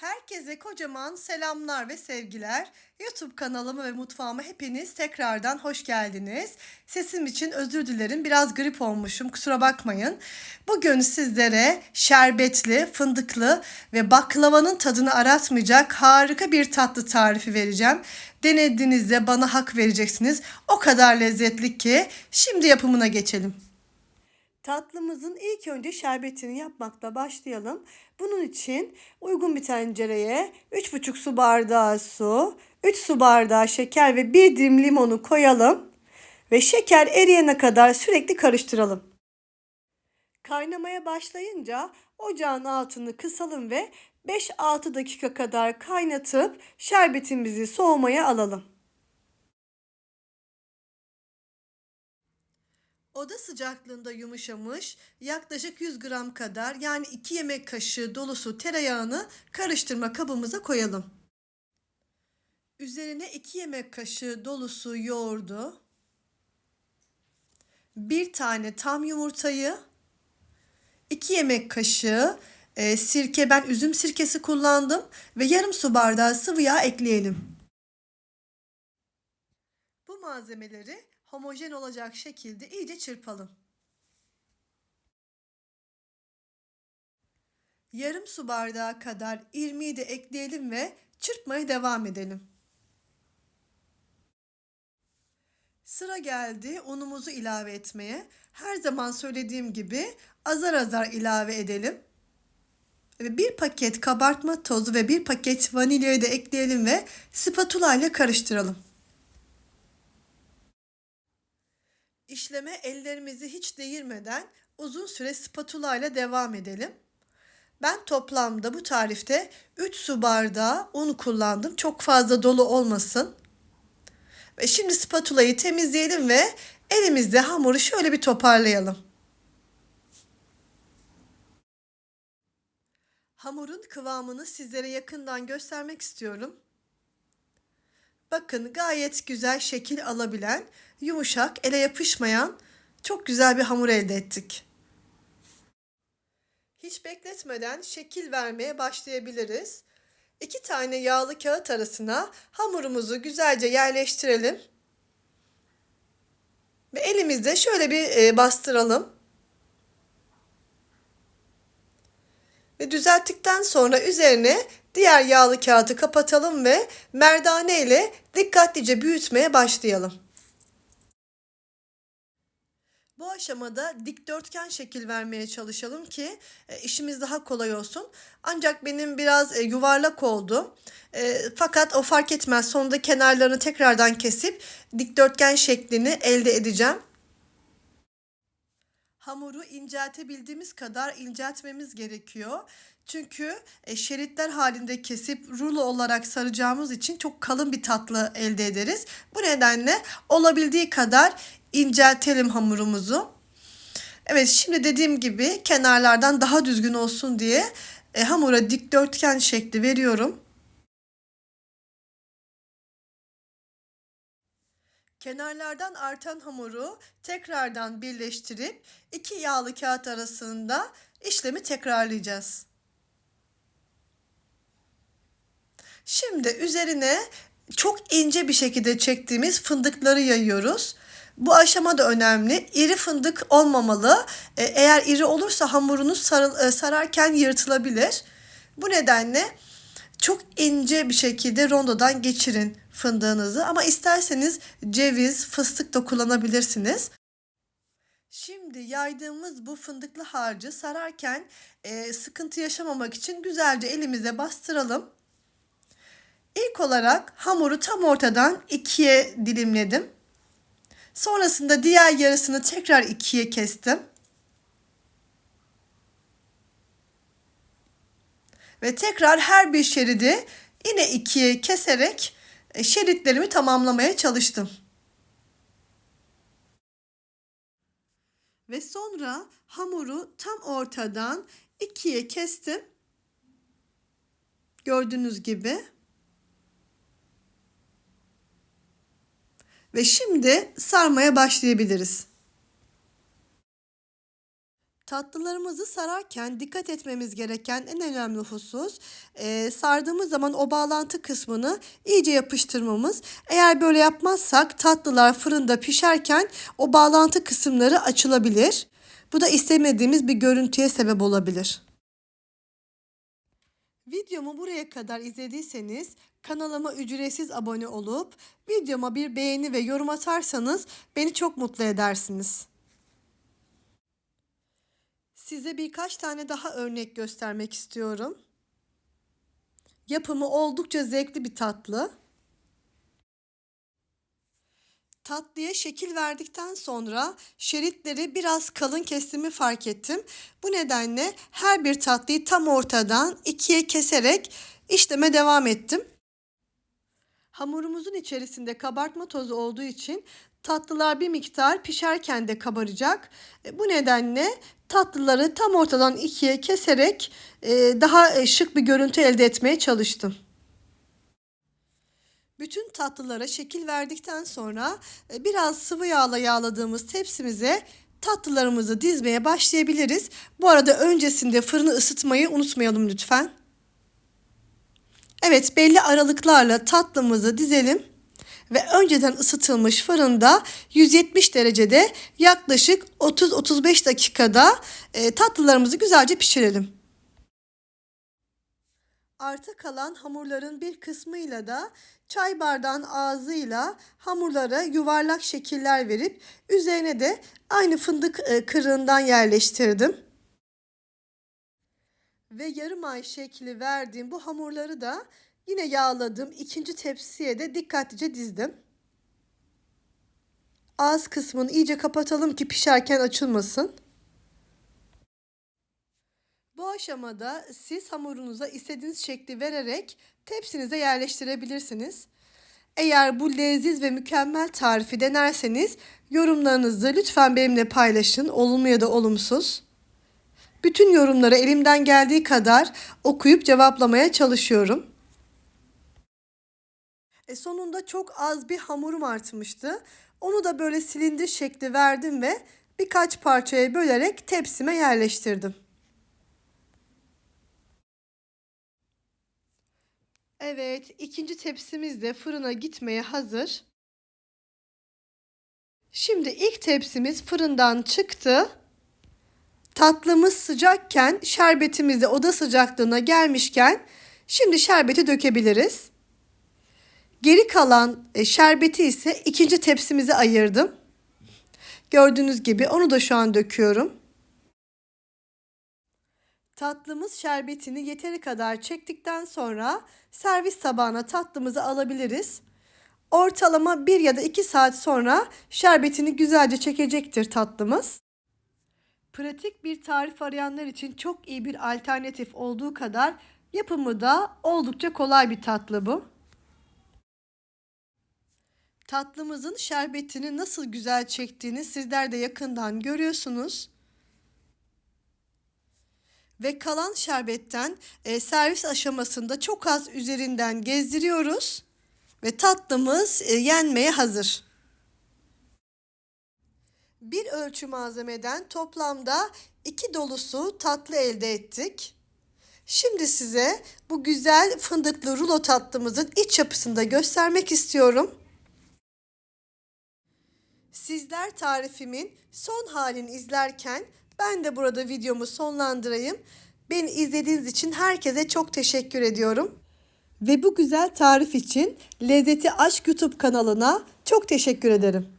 Herkese kocaman selamlar ve sevgiler. YouTube kanalıma ve mutfağıma hepiniz tekrardan hoş geldiniz. Sesim için özür dilerim. Biraz grip olmuşum. Kusura bakmayın. Bugün sizlere şerbetli, fındıklı ve baklavanın tadını aratmayacak harika bir tatlı tarifi vereceğim. Denediğinizde bana hak vereceksiniz. O kadar lezzetli ki şimdi yapımına geçelim. Tatlımızın ilk önce şerbetini yapmakla başlayalım. Bunun için uygun bir tencereye 3,5 su bardağı su, 3 su bardağı şeker ve 1 dilim limonu koyalım. Ve şeker eriyene kadar sürekli karıştıralım. Kaynamaya başlayınca ocağın altını kısalım ve 5-6 dakika kadar kaynatıp şerbetimizi soğumaya alalım. Oda sıcaklığında yumuşamış yaklaşık 100 gram kadar yani 2 yemek kaşığı dolusu tereyağını karıştırma kabımıza koyalım. Üzerine 2 yemek kaşığı dolusu yoğurdu, bir tane tam yumurtayı, 2 yemek kaşığı e, sirke ben üzüm sirkesi kullandım ve yarım su bardağı sıvı yağ ekleyelim. Bu malzemeleri homojen olacak şekilde iyice çırpalım. Yarım su bardağı kadar irmiği de ekleyelim ve çırpmaya devam edelim. Sıra geldi unumuzu ilave etmeye. Her zaman söylediğim gibi azar azar ilave edelim. Bir paket kabartma tozu ve bir paket vanilyayı da ekleyelim ve spatula ile karıştıralım. İşleme ellerimizi hiç değirmeden uzun süre spatula ile devam edelim. Ben toplamda bu tarifte 3 su bardağı un kullandım. Çok fazla dolu olmasın. Ve şimdi spatulayı temizleyelim ve elimizde hamuru şöyle bir toparlayalım. Hamurun kıvamını sizlere yakından göstermek istiyorum. Bakın gayet güzel şekil alabilen, yumuşak, ele yapışmayan çok güzel bir hamur elde ettik. Hiç bekletmeden şekil vermeye başlayabiliriz. İki tane yağlı kağıt arasına hamurumuzu güzelce yerleştirelim. Ve elimizde şöyle bir bastıralım. Ve düzelttikten sonra üzerine diğer yağlı kağıdı kapatalım ve merdane ile dikkatlice büyütmeye başlayalım. Bu aşamada dikdörtgen şekil vermeye çalışalım ki e, işimiz daha kolay olsun. Ancak benim biraz e, yuvarlak oldu. E, fakat o fark etmez. Sonunda kenarlarını tekrardan kesip dikdörtgen şeklini elde edeceğim. Hamuru inceltebildiğimiz kadar inceltmemiz gerekiyor. Çünkü şeritler halinde kesip rulo olarak saracağımız için çok kalın bir tatlı elde ederiz. Bu nedenle olabildiği kadar inceltelim hamurumuzu. Evet şimdi dediğim gibi kenarlardan daha düzgün olsun diye e, hamura dikdörtgen şekli veriyorum. Kenarlardan artan hamuru tekrardan birleştirip iki yağlı kağıt arasında işlemi tekrarlayacağız. Şimdi üzerine çok ince bir şekilde çektiğimiz fındıkları yayıyoruz. Bu aşama da önemli. İri fındık olmamalı. E, eğer iri olursa hamurunuz sarıl, e, sararken yırtılabilir. Bu nedenle çok ince bir şekilde rondodan geçirin fındığınızı ama isterseniz ceviz, fıstık da kullanabilirsiniz. Şimdi yaydığımız bu fındıklı harcı sararken e, sıkıntı yaşamamak için güzelce elimize bastıralım. İlk olarak hamuru tam ortadan ikiye dilimledim. Sonrasında diğer yarısını tekrar ikiye kestim. Ve tekrar her bir şeridi yine ikiye keserek e, şeritlerimi tamamlamaya çalıştım. Ve sonra hamuru tam ortadan ikiye kestim. Gördüğünüz gibi. Ve şimdi sarmaya başlayabiliriz. Tatlılarımızı sararken dikkat etmemiz gereken en önemli husus e, sardığımız zaman o bağlantı kısmını iyice yapıştırmamız. Eğer böyle yapmazsak tatlılar fırında pişerken o bağlantı kısımları açılabilir. Bu da istemediğimiz bir görüntüye sebep olabilir. Videomu buraya kadar izlediyseniz kanalıma ücretsiz abone olup videoma bir beğeni ve yorum atarsanız beni çok mutlu edersiniz. Size birkaç tane daha örnek göstermek istiyorum. Yapımı oldukça zevkli bir tatlı. Tatlıya şekil verdikten sonra şeritleri biraz kalın kestiğimi fark ettim. Bu nedenle her bir tatlıyı tam ortadan ikiye keserek işleme devam ettim. Hamurumuzun içerisinde kabartma tozu olduğu için tatlılar bir miktar pişerken de kabaracak. E, bu nedenle tatlıları tam ortadan ikiye keserek e, daha e, şık bir görüntü elde etmeye çalıştım. Bütün tatlılara şekil verdikten sonra biraz sıvı yağla yağladığımız tepsimize tatlılarımızı dizmeye başlayabiliriz. Bu arada öncesinde fırını ısıtmayı unutmayalım lütfen. Evet belli aralıklarla tatlımızı dizelim ve önceden ısıtılmış fırında 170 derecede yaklaşık 30-35 dakikada e, tatlılarımızı güzelce pişirelim. Arta kalan hamurların bir kısmıyla da çay bardağın ağzıyla hamurlara yuvarlak şekiller verip üzerine de aynı fındık e, kırığından yerleştirdim. Ve yarım ay şekli verdiğim bu hamurları da Yine yağladığım ikinci tepsiye de dikkatlice dizdim. Ağız kısmını iyice kapatalım ki pişerken açılmasın. Aşamada siz hamurunuza istediğiniz şekli vererek tepsinize yerleştirebilirsiniz. Eğer bu leziz ve mükemmel tarifi denerseniz yorumlarınızı lütfen benimle paylaşın. Olumlu ya da olumsuz. Bütün yorumları elimden geldiği kadar okuyup cevaplamaya çalışıyorum. E sonunda çok az bir hamurum artmıştı. Onu da böyle silindir şekli verdim ve birkaç parçaya bölerek tepsime yerleştirdim. Evet, ikinci tepsimiz de fırına gitmeye hazır. Şimdi ilk tepsimiz fırından çıktı. Tatlımız sıcakken şerbetimiz de oda sıcaklığına gelmişken şimdi şerbeti dökebiliriz. Geri kalan e, şerbeti ise ikinci tepsimize ayırdım. Gördüğünüz gibi onu da şu an döküyorum. Tatlımız şerbetini yeteri kadar çektikten sonra servis tabağına tatlımızı alabiliriz. Ortalama 1 ya da 2 saat sonra şerbetini güzelce çekecektir tatlımız. Pratik bir tarif arayanlar için çok iyi bir alternatif olduğu kadar yapımı da oldukça kolay bir tatlı bu. Tatlımızın şerbetini nasıl güzel çektiğini sizler de yakından görüyorsunuz. Ve kalan şerbetten e, servis aşamasında çok az üzerinden gezdiriyoruz. Ve tatlımız e, yenmeye hazır. Bir ölçü malzemeden toplamda iki dolusu tatlı elde ettik. Şimdi size bu güzel fındıklı rulo tatlımızın iç yapısını da göstermek istiyorum. Sizler tarifimin son halini izlerken ben de burada videomu sonlandırayım. Beni izlediğiniz için herkese çok teşekkür ediyorum. Ve bu güzel tarif için Lezzeti Aşk YouTube kanalına çok teşekkür ederim.